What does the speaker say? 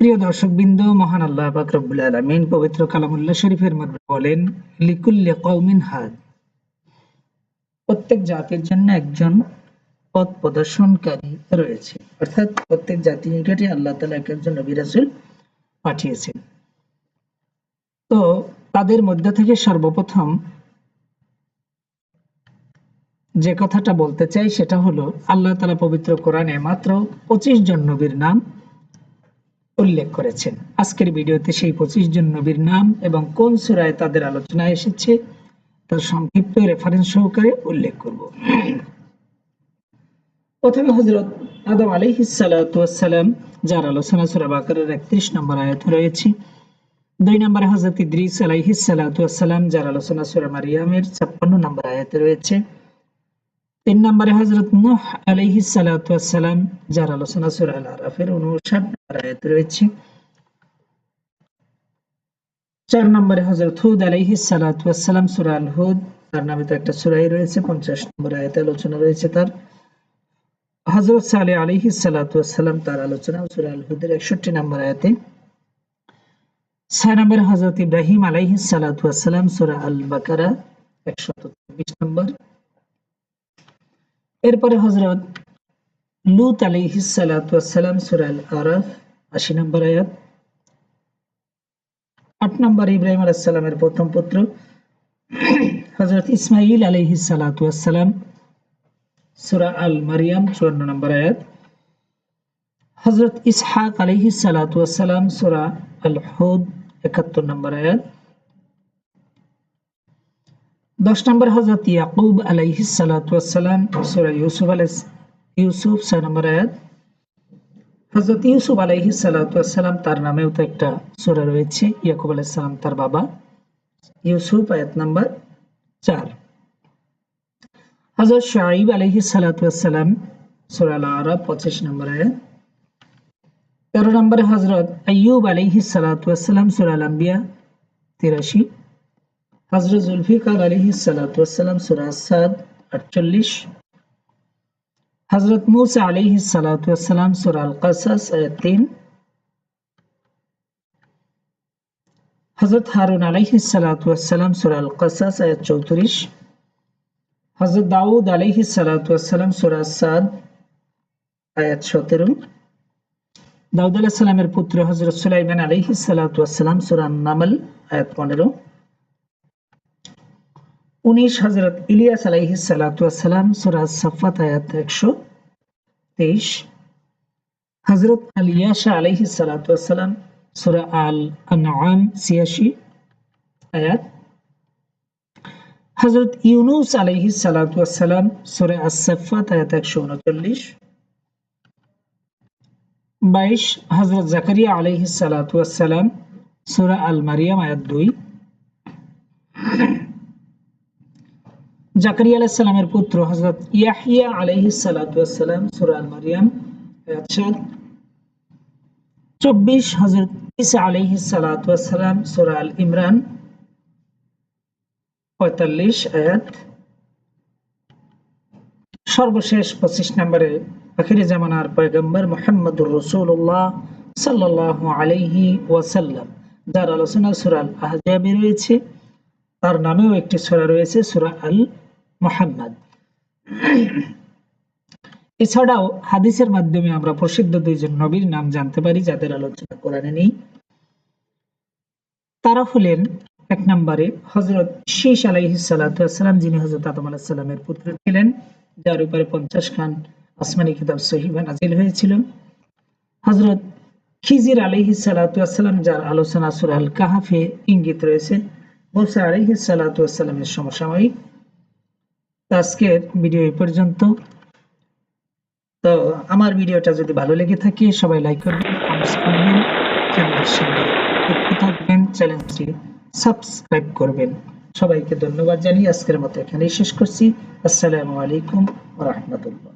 প্রিয় দর্শক বিন্দু মহান আল্লাহ পাক রব্বুল আলামিন পবিত্র কালামুল্লাহ শরীফের মধ্যে বলেন, লিকুল্লি কওমিন হাদ। প্রত্যেক জাতির জন্য একজন পথ প্রদর্শনকারী রয়েছে। অর্থাৎ প্রত্যেক জাতির নিকটে আল্লাহ তাআলা একজন নবী রাসূল পাঠিয়েছেন তো তাদের মধ্য থেকে সর্বপ্রথম যে কথাটা বলতে চাই সেটা হলো, আল্লাহ তালা পবিত্র কোরআনে মাত্র পঁচিশ জন নবীর নাম উল্লেখ করেছেন। আজকের ভিডিওতে সেই পঁচিশ জন নবীর নাম এবং কোন সুরায় তাদের আলোচনায় এসেছে তার সংক্ষিপ্ত রেফারেন্স সহকারে উল্লেখ করব। প্রথমে হজরত আদম আলাইহিসালাম যার আলোচনা সুরা বাকারের একত্রিশ নম্বর আয়াত রয়েছে। দুই নম্বরে হজরত ইদ্রিস আলাইহিসালাম যার আলোচনা সুরা মারিয়ামের ছাপ্পান্ন নম্বর আয়াতে রয়েছে। তিন নম্বরে হজরত নুহ আলাইহিসালাম যার আলোচনা সুরা আল আরাফের উনষাট নম্বর আয়াতে রয়েছে। চার নম্বরে হজরত হুদ আলাইহিসালাম সুরা আল হুদ তার নামে তো একটা সুরাই রয়েছে, পঞ্চাশ নম্বর আয়াতে আলোচনা রয়েছে তার। হজরত সালে আলহি তার আলোচনা হুদের একষট্টি নম্বর ছয় নম্বর হজরত ইব্রাহিম সালাম সুরা আল বাকারা একশত চব্বিশ নম্বর। এরপরে হজরত লুত সালাম সুরা আল আশি নম্বর আয়াত। আট নম্বর ইব্রাহিম আলাইসাল্লামের প্রথম পুত্র হজরত ইসমাইল আলাইহি সালাম সুরা আল মারিয়াম, চুয়ান্ন নম্বর আয়াত। হজরত ইসহাক আলহি সালাতাম সুরা আল হুদ, একাত্তর নম্বর আয়াত। দশ নম্বর হজরত ইয়াকুব আলাইহি সালাতাম সুরা ইউসুফ আলাই ইউসুফ, ছয় নম্বর আয়াত। হজরত ইউসুফ আলাইহি সালাতাম তার নামেও তো একটা সুরা রয়েছে, ইয়াকুব আলাইসালাম তার বাবা। ইউসুফ, আয়াত নাম্বার চার। হজরত শাহিব আলহি সালাতাম সুরাল আরব পঁচিশ নম্বর। তেরো নম্বরে হজরত আয়ুব আলহি সালাতাম সুরাল আম্বিয়া তিরাশি। হজরত জুলফিকার আলহি সালাতাম সুরা সাদ আটচল্লিশ। হজরত মুসা আলহি সালাতাম সুরাল কাসাস তিন। হজরত হারুন আলহি সালাতাম সুরাল কাসাস চৌত্রিশ। হজরত দাউদ আলহি সালাম সুরা সাদ, আয়াত সতেরো। দাউদ আলাহ পুত্র হজরত সুলাইমান আলহি সালাম সুরা নামল, আয়াত পনেরো। উনিশ হজরত ইলিয়াস আলাইহি সালাম সুরা সাফাত, আয়াত একশো তেইশ। হজরত আলিয়াশা আলাইহি সালাম সুরা আল আনআম ছিয়াশি, আয়াত হজরত ইউনুস আলহি সালাম সুরে আসফাত আয়াত একশো উনচল্লিশ, বাইশ হজরত জাকারিয়া আলহি সালাম সুরা আল মারিয়াম আয়াত দুই, জাকারিয়া আলাইসালামের পুত্র হজরত ইয়াহিয়া আলহি সালাম সুরা আল মারিয়াম আয়াত সাত, চব্বিশ হজরত ইসা আলহি সালাম সুরা আল ইমরান পঁয়তাল্লিশ আয়াত সর্বশেষ পঁচিশ নম্বরে আখিরি জামানার পয়গম্বর মোহাম্মদুর রসুল্লাহ সাল্লাহ আলাইহি ওয়াসাল্লাম, যার আলোচনা সুরাল আহজাবি রয়েছে। তার নামেও একটি সুরা রয়েছে, সুরা আল মোহাম্মদ এছাড়াও হাদিসের মাধ্যমে আমরা প্রসিদ্ধ দুইজন নবীর নাম জানতে পারি, যাদের আলোচনা কোরআনে তারা হলেন এক নম্বরে হজরত শেষ আলাইহিসালাম যিনি হজরত আদম আলাহিসাল্লামের পুত্র ছিলেন, যার উপরে পঞ্চাশ খান আসমানি কিতাব সহিবা নাজিল হয়েছিল। হজরত খিজির আলহি সালাতাম যার আলোচনা সুরাল কাহাফে ইঙ্গিত রয়েছে বলছে আলহি সালাতামের সমসাময়িক। আজকের ভিডিও এই পর্যন্ত। তো আমার ভিডিওটা যদি ভালো লেগে থাকে, সবাই লাইক করবেন কমেন্টস করবেন চ্যানেলের সঙ্গে থাকবেন চ্যানেলটি সাবস্ক্রাইব করবেন। সবাইকে ধন্যবাদ জানিয়ে আজকের মতো এখানেই শেষ করছি। আসসালামু আলাইকুম রহমতুল্লাহ।